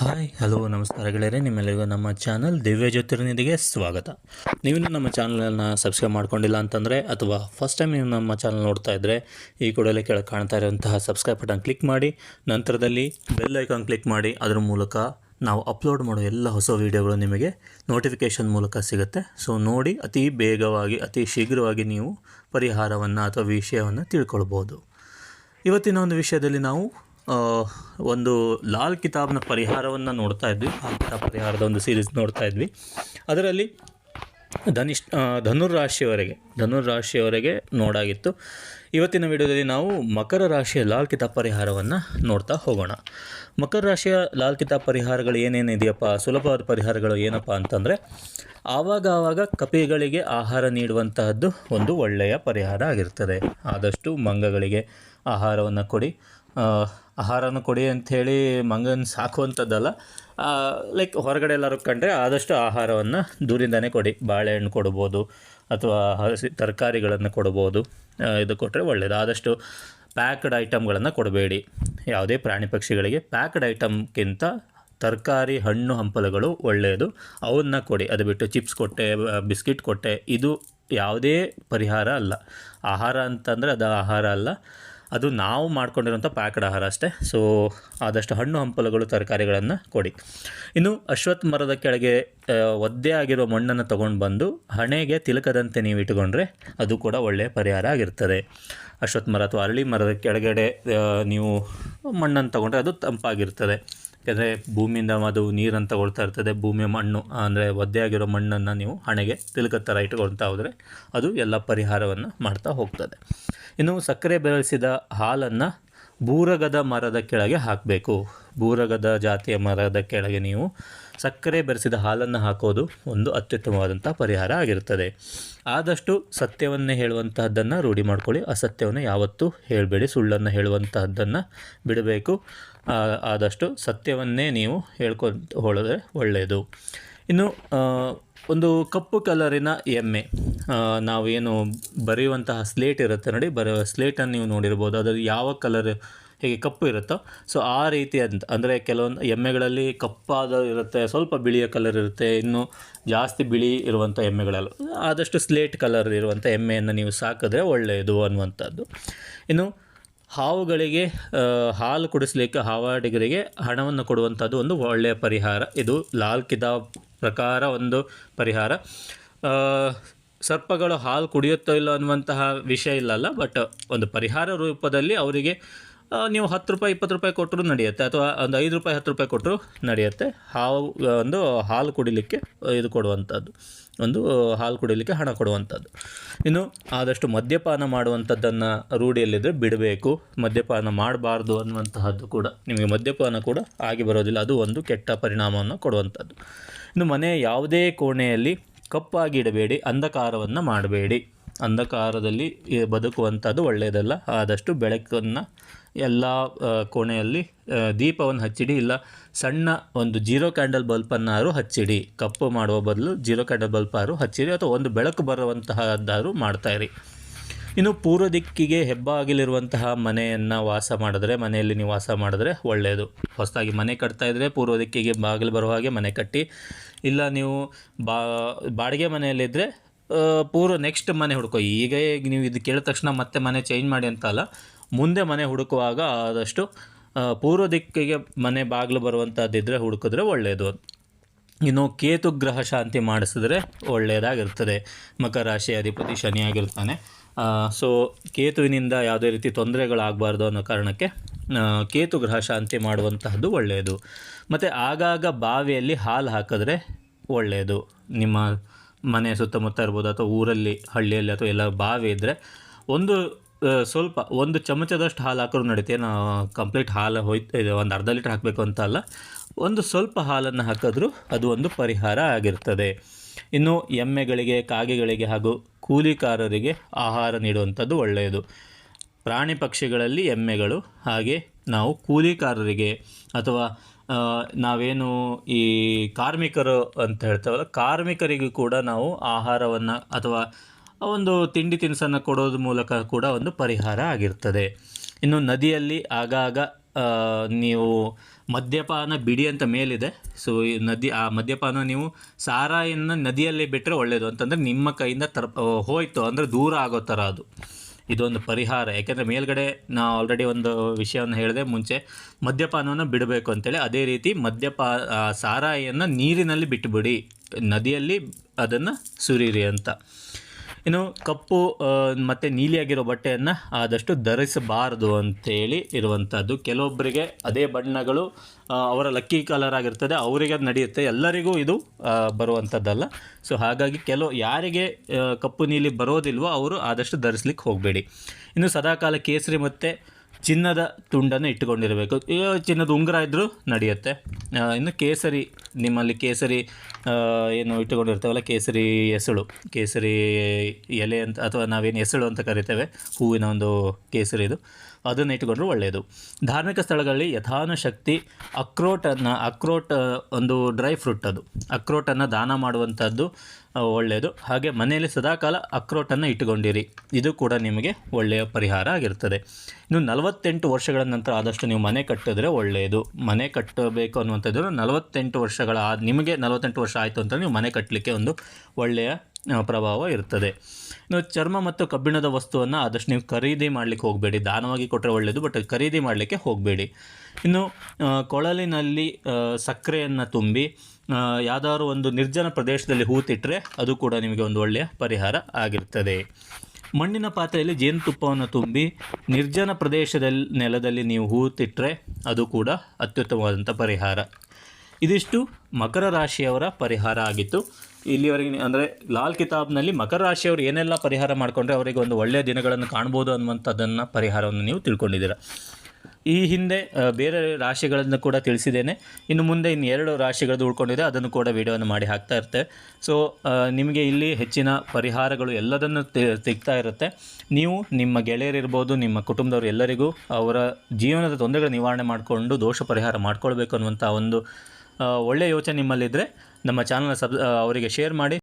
Hi, hello, ನಮಸ್ಕಾರ ಗೆಳೆಯರೆ. ನಿಮ್ಮೆಲ್ಲರಿಗೂ ನಮ್ಮ ಚಾನಲ್ ದಿವ್ಯ ಜ್ಯೋತಿರ್ನಿಧಿಗೆ ಸ್ವಾಗತ. ನೀವು ನಮ್ಮ ಚಾನಲನ್ನು ಸಬ್ಸ್ಕ್ರೈಬ್ ಮಾಡ್ಕೊಂಡಿಲ್ಲ ಅಂತಂದರೆ ಅಥವಾ ಫಸ್ಟ್ ಟೈಮ್ ನೀವು ನಮ್ಮ ಚಾನಲ್ ನೋಡ್ತಾ ಇದ್ದರೆ ಈ ಕೂಡಲೇ ಕೆಳಗೆ ಕಾಣ್ತಾ ಇರುವಂತಹ ಸಬ್ಸ್ಕ್ರೈಬ್ ಬಟನ್ ಕ್ಲಿಕ್ ಮಾಡಿ, ನಂತರದಲ್ಲಿ ಬೆಲ್ ಐಕಾನ್ ಕ್ಲಿಕ್ ಮಾಡಿ, ಅದರ ಮೂಲಕ ನಾವು ಅಪ್ಲೋಡ್ ಮಾಡೋ ಎಲ್ಲ ಹೊಸ ವೀಡಿಯೋಗಳು ನಿಮಗೆ ನೋಟಿಫಿಕೇಷನ್ ಮೂಲಕ ಸಿಗುತ್ತೆ. ಸೊ ನೋಡಿ, ಅತಿ ಬೇಗವಾಗಿ, ಅತಿ ಶೀಘ್ರವಾಗಿ ನೀವು ಪರಿಹಾರವನ್ನು ಅಥವಾ ವಿಷಯವನ್ನು ತಿಳ್ಕೊಳ್ಬೋದು. ಇವತ್ತಿನ ಒಂದು ವಿಷಯದಲ್ಲಿ ನಾವು ಒಂದು ಲಾಲ್ ಕಿತಾಬ್ನ ಪರಿಹಾರವನ್ನು ನೋಡ್ತಾ ಇದ್ವಿ. ಆ ಕಿತಾಬ್ ಪರಿಹಾರದ ಒಂದು ಸೀರೀಸ್ ನೋಡ್ತಾ ಇದ್ವಿ. ಅದರಲ್ಲಿ ಧನಿಷ್ ಆ, ಧನುರ್ ರಾಶಿಯವರೆಗೆ ಧನುರ್ ರಾಶಿಯವರೆಗೆ ನೋಡಾಗಿತ್ತು. ಇವತ್ತಿನ ವಿಡಿಯೋದಲ್ಲಿ ನಾವು ಮಕರ ರಾಶಿಯ ಲಾಲ್ ಕಿತಾಬ್ ಪರಿಹಾರವನ್ನು ನೋಡ್ತಾ ಹೋಗೋಣ. ಮಕರ ರಾಶಿಯ ಲಾಲ್ ಕಿತಾಬ್ ಪರಿಹಾರಗಳು ಏನೇನಿದೆಯಪ್ಪ, ಸುಲಭವಾದ ಪರಿಹಾರಗಳು ಏನಪ್ಪ ಅಂತಂದರೆ ಆವಾಗ ಆವಾಗ ಕಪಿಗಳಿಗೆ ಆಹಾರ ನೀಡುವಂತಹದ್ದು ಒಂದು ಒಳ್ಳೆಯ ಪರಿಹಾರ ಆಗಿರ್ತದೆ. ಆದಷ್ಟು ಮಂಗಗಳಿಗೆ ಆಹಾರವನ್ನು ಕೊಡಿ. ಆಹಾರನ ಕೊಡಿ ಅಂಥೇಳಿ ಮಂಗನ ಸಾಕುವಂಥದ್ದಲ್ಲ. ಲೈಕ್ ಹೊರಗಡೆ ಎಲ್ಲರೂ ಕಂಡ್ರೆ ಆದಷ್ಟು ಆಹಾರವನ್ನು ದೂರಿಂದನೇ ಕೊಡಿ. ಬಾಳೆಹಣ್ಣು ಕೊಡ್ಬೋದು ಅಥವಾ ಹಸಿ ತರಕಾರಿಗಳನ್ನು ಕೊಡ್ಬೋದು. ಇದು ಕೊಟ್ಟರೆ ಒಳ್ಳೆಯದು ಆದಷ್ಟು ಪ್ಯಾಕ್ಡ್ ಐಟಮ್ಗಳನ್ನು ಕೊಡಬೇಡಿ. ಯಾವುದೇ ಪ್ರಾಣಿ ಪಕ್ಷಿಗಳಿಗೆ ಪ್ಯಾಕ್ಡ್ ಐಟಮ್ಗಿಂತ ತರಕಾರಿ, ಹಣ್ಣು, ಹಂಪಲುಗಳು ಒಳ್ಳೆಯದು ಅವನ್ನ ಕೊಡಿ. ಅದು ಬಿಟ್ಟು ಚಿಪ್ಸ್ ಕೊಟ್ಟೆ ಬಿಸ್ಕಿಟ್ ಕೊಟ್ಟೆ, ಇದು ಯಾವುದೇ ಪರಿಹಾರ ಅಲ್ಲ. ಆಹಾರ ಅಂತಂದರೆ ಅದು ಆಹಾರ ಅಲ್ಲ. ಅದು ನಾವು ಮಾಡ್ಕೊಂಡಿರೋಂಥ ಪ್ಯಾಕ್ಡ್ ಆಹಾರ ಅಷ್ಟೇ. ಸೊ ಆದಷ್ಟು ಹಣ್ಣು ಹಂಪಲುಗಳು, ತರಕಾರಿಗಳನ್ನು ಕೊಡಿ. ಇನ್ನು ಅಶ್ವತ್ಥ ಮರದ ಕೆಳಗೆ ಒದ್ದೆ ಆಗಿರೋ ಮಣ್ಣನ್ನು ತೊಗೊಂಡು ಬಂದು ಹಣೆಗೆ ತಿಲಕದಂತೆ ನೀವು ಇಟ್ಟುಕೊಂಡ್ರೆ ಅದು ಕೂಡ ಒಳ್ಳೆಯ ಪರಿಹಾರ ಆಗಿರ್ತದೆ. ಅಶ್ವತ್ಥ ಮರ ಅಥವಾ ಅರಳಿ ಮರದ ಕೆಳಗಡೆ ನೀವು ಮಣ್ಣನ್ನು ತೊಗೊಂಡ್ರೆ ಅದು ತಂಪಾಗಿರ್ತದೆ. ಯಾಕೆಂದರೆ ಭೂಮಿಯಿಂದ ಅದು ನೀರನ್ನು ತಗೊಳ್ತಾ ಇರ್ತದೆ, ಭೂಮಿಯ ಮಣ್ಣು, ಅಂದರೆ ಒದ್ದೆಯಾಗಿರೋ ಮಣ್ಣನ್ನು ನೀವು ಹಣೆಗೆ ತಿಲಕ ಥರ ಇಟ್ಕೊಳ್ತಾ ಹೋದರೆ ಅದು ಎಲ್ಲ ಪರಿಹಾರವನ್ನು ಮಾಡ್ತಾ ಹೋಗ್ತದೆ. ಇನ್ನು ಸಕ್ಕರೆ ಬೆರೆಸಿದ ಹಾಲನ್ನು ಬೂರಗದ ಮರದ ಕೆಳಗೆ ಹಾಕಬೇಕು. ಬೂರಗದ ಜಾತಿಯ ಮರದ ಕೆಳಗೆ ನೀವು ಸಕ್ಕರೆ ಬೆರೆಸಿದ ಹಾಲನ್ನು ಹಾಕೋದು ಒಂದು ಅತ್ಯುತ್ತಮವಾದಂಥ ಪರಿಹಾರ ಆಗಿರುತ್ತದೆ. ಆದಷ್ಟು ಸತ್ಯವನ್ನೇ ಹೇಳುವಂತಹದ್ದನ್ನು ರೂಢಿ ಮಾಡ್ಕೊಳ್ಳಿ. ಅಸತ್ಯವನ್ನು ಯಾವತ್ತೂ ಹೇಳಬೇಡಿ. ಸುಳ್ಳನ್ನು ಹೇಳುವಂತಹದ್ದನ್ನು ಬಿಡಬೇಕು. ಆದಷ್ಟು ಸತ್ಯವನ್ನೇ ನೀವು ಹೇಳ್ಕೊತ ಹೋಳಿದ್ರೆ ಒಳ್ಳೆಯದು ಇನ್ನು ಒಂದು ಕಪ್ಪು ಕಲರಿನ ಎಮ್ಮೆ. ನಾವೇನು ಬರೆಯುವಂತಹ ಸ್ಲೇಟ್ ಇರುತ್ತೆ ನೋಡಿ ಬರೋ ಸ್ಲೇಟನ್ನು ನೀವು ನೋಡಿರ್ಬೋದು. ಅದು ಯಾವ ಕಲರ್ ಹೇಗೆ ಕಪ್ಪು ಇರುತ್ತೋ, ಸೊ ಆ ರೀತಿ ಅಂತ ಅಂದರೆ ಕೆಲವೊಂದು ಎಮ್ಮೆಗಳಲ್ಲಿ ಕಪ್ಪಾದ ಇರುತ್ತೆ, ಸ್ವಲ್ಪ ಬಿಳಿಯ ಕಲರ್ ಇರುತ್ತೆ, ಇನ್ನು ಜಾಸ್ತಿ ಬಿಳಿ ಇರುವಂಥ ಎಮ್ಮೆಗಳಲ್ಲಿ. ಆದಷ್ಟು ಸ್ಲೇಟ್ ಕಲರ್ ಇರುವಂಥ ಎಮ್ಮೆಯನ್ನು ನೀವು ಸಾಕಿದ್ರೆ ಒಳ್ಳೆಯದು ಅನ್ನುವಂಥದ್ದು. ಇನ್ನು ಹಾವುಗಳಿಗೆ ಹಾಲು ಕುಡಿಸ್ಲಿಕ್ಕೆ ಹಾವಾಡಿಗರಿಗೆ ಹಣವನ್ನು ಕೊಡುವಂಥದ್ದು ಒಂದು ಒಳ್ಳೆಯ ಪರಿಹಾರ. ಇದು ಲಾಲ್ ಕಿದಾ ಪ್ರಕಾರ ಒಂದು ಪರಿಹಾರ. ಸರ್ಪಗಳು ಹಾಲು ಕುಡಿಯುತ್ತೋ ಇಲ್ಲ ಅನ್ನುವಂತಹ ವಿಷಯ ಇಲ್ಲಲ್ಲ, ಬಟ್ ಒಂದು ಪರಿಹಾರ ರೂಪದಲ್ಲಿ ಅವರಿಗೆ ನೀವು ಹತ್ತು ರೂಪಾಯಿ, ಇಪ್ಪತ್ತು ರೂಪಾಯಿ ಕೊಟ್ಟರು ನಡೆಯುತ್ತೆ. ಅಥವಾ ಒಂದು ಐದು ರೂಪಾಯಿ, ಹತ್ತು ರೂಪಾಯಿ ಕೊಟ್ಟರು ನಡೆಯುತ್ತೆ. ಹಾವು, ಒಂದು ಹಾಲು ಕುಡಿಲಿಕ್ಕೆ ಇದು ಕೊಡುವಂಥದ್ದು. ಒಂದು ಹಾಲು ಕುಡಿಲಿಕ್ಕೆ ಹಣ ಕೊಡುವಂಥದ್ದು. ಇನ್ನು ಆದಷ್ಟು ಮದ್ಯಪಾನ ಮಾಡುವಂಥದ್ದನ್ನು ರೂಢಿಯಲ್ಲಿದ್ದರೆ ಬಿಡಬೇಕು. ಮದ್ಯಪಾನ ಮಾಡಬಾರ್ದು ಅನ್ನುವಂತಹದ್ದು ಕೂಡ ನಿಮಗೆ ಮದ್ಯಪಾನ ಕೂಡ ಆಗಿ ಬರೋದಿಲ್ಲ. ಅದು ಒಂದು ಕೆಟ್ಟ ಪರಿಣಾಮವನ್ನು ಕೊಡುವಂಥದ್ದು. ಇನ್ನು ಮನೆಯ ಯಾವುದೇ ಕೋಣೆಯಲ್ಲಿ ಕಪ್ಪಾಗಿ ಇಡಬೇಡಿ, ಅಂಧಕಾರವನ್ನು ಮಾಡಬೇಡಿ. ಅಂಧಕಾರದಲ್ಲಿ ಬದುಕುವಂಥದ್ದು ಒಳ್ಳೆಯದಲ್ಲ. ಆದಷ್ಟು ಬೆಳಕನ್ನು ಎಲ್ಲ ಕೋಣೆಯಲ್ಲಿ ದೀಪವನ್ನು ಹಚ್ಚಿಡಿ. ಇಲ್ಲ, ಸಣ್ಣ ಒಂದು ಜೀರೋ ಕ್ಯಾಂಡಲ್ ಬಲ್ಪನ್ನಾರು ಹಚ್ಚಿಡಿ. ಕಪ್ಪು ಮಾಡುವ ಬದಲು ಜೀರೋ ಕ್ಯಾಂಡಲ್ ಬಲ್ಪಾರು ಹಚ್ಚಿರಿ. ಅಥವಾ ಒಂದು ಬೆಳಕು ಬರುವಂತಹದ್ದಾರು ಮಾಡ್ತಾಯಿರಿ ಇನ್ನು ಪೂರ್ವ ದಿಕ್ಕಿಗೆ ಹೆಬ್ಬಾಗಿಲಿರುವಂತಹ ಮನೆಯನ್ನು ವಾಸ ಮಾಡಿದ್ರೆ, ಮನೆಯಲ್ಲಿ ನೀವು ವಾಸ ಮಾಡಿದ್ರೆ ಒಳ್ಳೆಯದು. ಹೊಸದಾಗಿ ಮನೆ ಕಟ್ತಾಯಿದ್ರೆ ಪೂರ್ವ ದಿಕ್ಕಿಗೆ ಬಾಗಿಲು ಬರುವ ಹಾಗೆ ಮನೆ ಕಟ್ಟಿ. ಇಲ್ಲ, ನೀವು ಬಾ, ಬಾಡಿಗೆ ಮನೆಯಲ್ಲಿದ್ದರೆ ಪೂರ್ವ ನೆಕ್ಸ್ಟ್ ಮನೆ ಹುಡುಕೋ. ಈಗ ನೀವು ಇದು ಕೇಳಿದ ತಕ್ಷಣ ಮತ್ತೆ ಮನೆ ಚೇಂಜ್ ಮಾಡಿ ಅಂತ ಅಲ್ಲ, ಮುಂದೆ ಮನೆ ಹುಡುಕುವಾಗ ಆದಷ್ಟು ಪೂರ್ವ ದಿಕ್ಕಿಗೆ ಮನೆ ಬಾಗಿಲು ಬರುವಂಥದ್ದಿದ್ದರೆ ಹುಡುಕಿದ್ರೆ ಒಳ್ಳೆಯದು ಇನ್ನು ಕೇತು ಗ್ರಹ ಶಾಂತಿ ಮಾಡಿಸಿದ್ರೆ ಒಳ್ಳೆಯದಾಗಿರ್ತದೆ ಮಕರ ರಾಶಿ ಅಧಿಪತಿ ಶನಿಯಾಗಿರ್ತಾನೆ ಸೊ ಕೇತುವಿನಿಂದ ಯಾವುದೇ ರೀತಿ ತೊಂದರೆಗಳಾಗಬಾರ್ದು ಅನ್ನೋ ಕಾರಣಕ್ಕೆ ಕೇತು ಗ್ರಹ ಶಾಂತಿ ಮಾಡುವಂತಹದ್ದು ಒಳ್ಳೆಯದು ಮತ್ತು ಆಗಾಗ ಬಾವಿಯಲ್ಲಿ ಹಾಲು ಹಾಕಿದ್ರೆ ಒಳ್ಳೆಯದು ನಿಮ್ಮ ಮನೆ ಸುತ್ತಮುತ್ತ ಇರ್ಬೋದು ಅಥವಾ ಊರಲ್ಲಿ, ಹಳ್ಳಿಯಲ್ಲಿ ಅಥವಾ ಎಲ್ಲ ಬಾವಿ ಇದ್ದರೆ ಒಂದು ಸ್ವಲ್ಪ ಒಂದು ಚಮಚದಷ್ಟು ಹಾಲು ಹಾಕಿದ್ರು ನಡೀತೆ. ನಾವು ಕಂಪ್ಲೀಟ್ ಹಾಲು ಹೋಯ್ತು ಒಂದು ಅರ್ಧ ಲೀಟ್ರ್ ಹಾಕಬೇಕು ಅಂತ ಅಲ್ಲ. ಒಂದು ಸ್ವಲ್ಪ ಹಾಲನ್ನು ಹಾಕಿದ್ರೂ ಅದು ಒಂದು ಪರಿಹಾರ ಆಗಿರ್ತದೆ. ಇನ್ನು ಎಮ್ಮೆಗಳಿಗೆ, ಕಾಗೆಗಳಿಗೆ ಹಾಗೂ ಕೂಲಿಕಾರರಿಗೆ ಆಹಾರ ನೀಡುವಂಥದ್ದು ಒಳ್ಳೆಯದು. ಪ್ರಾಣಿ ಪಕ್ಷಿಗಳಲ್ಲಿ ಎಮ್ಮೆಗಳು, ಹಾಗೆ ನಾವು ಕೂಲಿಕಾರರಿಗೆ ಅಥವಾ ನಾವೇನು ಈ ಕಾರ್ಮಿಕರು ಅಂತ ಹೇಳ್ತೇವಲ್ಲ, ಕಾರ್ಮಿಕರಿಗೂ ಕೂಡ ನಾವು ಆಹಾರವನ್ನು ಅಥವಾ ಒಂದು ತಿಂಡಿ ತಿನಿಸನ್ನು ಕೊಡೋದ್ರ ಮೂಲಕ ಕೂಡ ಒಂದು ಪರಿಹಾರ ಆಗಿರ್ತದೆ. ಇನ್ನು ನದಿಯಲ್ಲಿ ಆಗಾಗ ನೀವು ಮದ್ಯಪಾನ ಬಿಡಿ ಅಂತ ಮೇಲಿದೆ. ಸೊ ಈ ನದಿ, ಆ ಮದ್ಯಪಾನ ನೀವು ಸಾರಾಯನ್ನು ನದಿಯಲ್ಲಿ ಬಿಟ್ಟರೆ ಒಳ್ಳೆಯದು ಅಂತಂದರೆ ನಿಮ್ಮ ಕೈಯಿಂದ ತರ ಹೋಯಿತು ಅಂದರೆ ದೂರ ಆಗೋ ಥರ ಅದು. ಇದೊಂದು ಪರಿಹಾರ. ಯಾಕೆಂದರೆ ಮೇಲ್ಗಡೆ ನಾ ಆಲ್ರೆಡಿ ಒಂದು ವಿಷಯವನ್ನು ಹೇಳಿದೆ, ಮುಂಚೆ ಮದ್ಯಪಾನವನ್ನು ಬಿಡಬೇಕು ಅಂತೇಳಿ ಅದೇ ರೀತಿ ಮದ್ಯಪಾ ಸಾರಾಯಿಯನ್ನು ನೀರಿನಲ್ಲಿ ಬಿಟ್ಟುಬಿಡಿ ನದಿಯಲ್ಲಿ ಅದನ್ನು ಸುರೀರಿ ಅಂತ. ಇನ್ನು ಕಪ್ಪು ಮತ್ತು ನೀಲಿಯಾಗಿರೋ ಬಟ್ಟೆಯನ್ನು ಆದಷ್ಟು ಧರಿಸಬಾರದು ಅಂತೇಳಿ ಇರುವಂಥದ್ದು ಕೆಲವೊಬ್ಬರಿಗೆ ಅದೇ ಬಣ್ಣಗಳು ಅವರ ಲಕ್ಕಿ ಕಲರ್ ಆಗಿರ್ತದೆ, ಅವರಿಗೆ ಅದು ನಡೆಯುತ್ತೆ. ಎಲ್ಲರಿಗೂ ಇದು ಬರುವಂಥದ್ದಲ್ಲ ಸೊ ಹಾಗಾಗಿ ಕೆಲವು, ಯಾರಿಗೆ ಕಪ್ಪು, ನೀಲಿ ಬರೋದಿಲ್ವೋ ಅವರು ಆದಷ್ಟು ಧರಿಸ್ಲಿಕ್ಕೆ ಹೋಗಬೇಡಿ. ಇನ್ನು ಸದಾಕಾಲ ಕೇಸರಿ ಮತ್ತು ಚಿನ್ನದ ತುಂಡನ್ನು ಇಟ್ಟುಕೊಂಡಿರಬೇಕು. ಈಗ ಚಿನ್ನದ ಉಂಗುರ ಇದ್ದರೂ ನಡೆಯುತ್ತೆ. ಇನ್ನು ಕೇಸರಿ, ನಿಮ್ಮಲ್ಲಿ ಕೇಸರಿ ಏನು ಇಟ್ಟುಕೊಂಡಿರ್ತೇವಲ್ಲ, ಕೇಸರಿ ಎಸಳು ಕೇಸರಿ ಎಲೆ ಅಂತ, ಅಥವಾ ನಾವೇನು ಎಸಳು ಅಂತ ಕರಿತೇವೆ, ಹೂವಿನ ಒಂದು ಕೇಸರಿ ಇದು. ಅದನ್ನು ಇಟ್ಟುಕೊಂಡ್ರೆ ಒಳ್ಳೆಯದು ಧಾರ್ಮಿಕ ಸ್ಥಳಗಳಲ್ಲಿ ಯಥಾನುಶಕ್ತಿ ಅಕ್ರೋಟನ್ನು ಅಕ್ರೋಟ್ ಒಂದು ಡ್ರೈ ಫ್ರೂಟ್ ಅದು. ಅಕ್ರೋಟನ್ನು ದಾನ ಮಾಡುವಂಥದ್ದು ಒಳ್ಳೆಯದು ಹಾಗೆ ಮನೆಯಲ್ಲಿ ಸದಾಕಾಲ ಅಕ್ರೋಟನ್ನು ಇಟ್ಟುಕೊಂಡಿರಿ. ಇದು ಕೂಡ ನಿಮಗೆ ಒಳ್ಳೆಯ ಪರಿಹಾರ ಆಗಿರ್ತದೆ. ಇನ್ನು ನಲವತ್ತೆಂಟು ವರ್ಷಗಳ ನಂತರ ಆದಷ್ಟು ನೀವು ಮನೆ ಕಟ್ಟಿದ್ರೆ ಒಳ್ಳೆಯದು ಮನೆ ಕಟ್ಟಬೇಕು ಅನ್ನುವಂಥದ್ದು ನಲವತ್ತೆಂಟು ವರ್ಷಗಳ ನಿಮಗೆ ನಲವತ್ತೆಂಟು ವರ್ಷ ಆಯಿತು ಅಂತ ನೀವು ಮನೆ ಕಟ್ಟಲಿಕ್ಕೆ ಒಂದು ಒಳ್ಳೆಯ ಪ್ರಭಾವ ಇರ್ತದೆ. ಇನ್ನು ಚರ್ಮ ಮತ್ತು ಕಬ್ಬಿಣದ ವಸ್ತುವನ್ನು ಆದಷ್ಟು ನೀವು ಖರೀದಿ ಮಾಡಲಿಕ್ಕೆ ಹೋಗಬೇಡಿ. ದಾನವಾಗಿ ಕೊಟ್ಟರೆ ಒಳ್ಳೆಯದು ಬಟ್ ಖರೀದಿ ಮಾಡಲಿಕ್ಕೆ ಹೋಗಬೇಡಿ. ಇನ್ನು ಕೊಳಲಿನಲ್ಲಿ ಸಕ್ಕರೆಯನ್ನು ತುಂಬಿ ಯಾವ್ದಾದ್ರು ಒಂದು ನಿರ್ಜನ ಪ್ರದೇಶದಲ್ಲಿ ಹೂತಿಟ್ಟರೆ ಅದು ಕೂಡ ನಿಮಗೆ ಒಂದು ಒಳ್ಳೆಯ ಪರಿಹಾರ ಆಗಿರ್ತದೆ. ಮಣ್ಣಿನ ಪಾತ್ರೆಯಲ್ಲಿ ಜೇನುತುಪ್ಪವನ್ನು ತುಂಬಿ, ನಿರ್ಜನ ಪ್ರದೇಶದಲ್ಲಿ ನೆಲದಲ್ಲಿ ನೀವು ಹೂತಿಟ್ಟರೆ ಅದು ಕೂಡ ಅತ್ಯುತ್ತಮವಾದಂಥ ಪರಿಹಾರ. ಇದಿಷ್ಟು ಮಕರ ರಾಶಿಯವರ ಪರಿಹಾರ ಆಗಿತ್ತು. ಇಲ್ಲಿವರೆಗೆ ಅಂದರೆ ಲಾಲ್ ಕಿತಾಬ್ನಲ್ಲಿ ಮಕರ ರಾಶಿಯವರು ಏನೆಲ್ಲ ಪರಿಹಾರ ಮಾಡಿಕೊಂಡ್ರೆ ಅವರಿಗೆ ಒಂದು ಒಳ್ಳೆಯ ದಿನಗಳನ್ನು ಕಾಣ್ಬೋದು ಅನ್ನುವಂಥದ್ದನ್ನು ಪರಿಹಾರವನ್ನು ನೀವು ತಿಳ್ಕೊಂಡಿದ್ದೀರಾ. ಈ ಹಿಂದೆ ಬೇರೆ ರಾಶಿಗಳನ್ನು ಕೂಡ ತಿಳಿಸಿದ್ದೇನೆ. ಇನ್ನು ಮುಂದೆ ಇನ್ನು ಎರಡು ರಾಶಿಗಳದ್ದು ಉಳ್ಕೊಂಡಿದೆ. ಅದನ್ನು ಕೂಡ ವಿಡಿಯೋವನ್ನು ಮಾಡಿ ಹಾಕ್ತಾ ಇರ್ತೇವೆ. ಸೊ ನಿಮಗೆ ಇಲ್ಲಿ ಹೆಚ್ಚಿನ ಪರಿಹಾರಗಳು ಎಲ್ಲದನ್ನು ತೆಗ್ತಾ ಇರುತ್ತೆ. ನೀವು ನಿಮ್ಮ ಗೆಳೆಯರಿರ್ಬೋದು ನಿಮ್ಮ ಕುಟುಂಬದವರು ಎಲ್ಲರಿಗೂ ಅವರ ಜೀವನದ ತೊಂದರೆಗಳ ನಿವಾರಣೆ ಮಾಡಿಕೊಂಡು ದೋಷ ಪರಿಹಾರ ಮಾಡ್ಕೊಳ್ಬೇಕು ಅನ್ನುವಂಥ ಒಂದು ಒಳ್ಳೆಯ ಯೋಚನೆ ನಿಮ್ಮಲ್ಲಿದ್ದರೆ ನಮ್ಮ ಚಾನಲ್ನ ಸಬ್ ಅವರಿಗೆ ಶೇರ್ ಮಾಡಿ.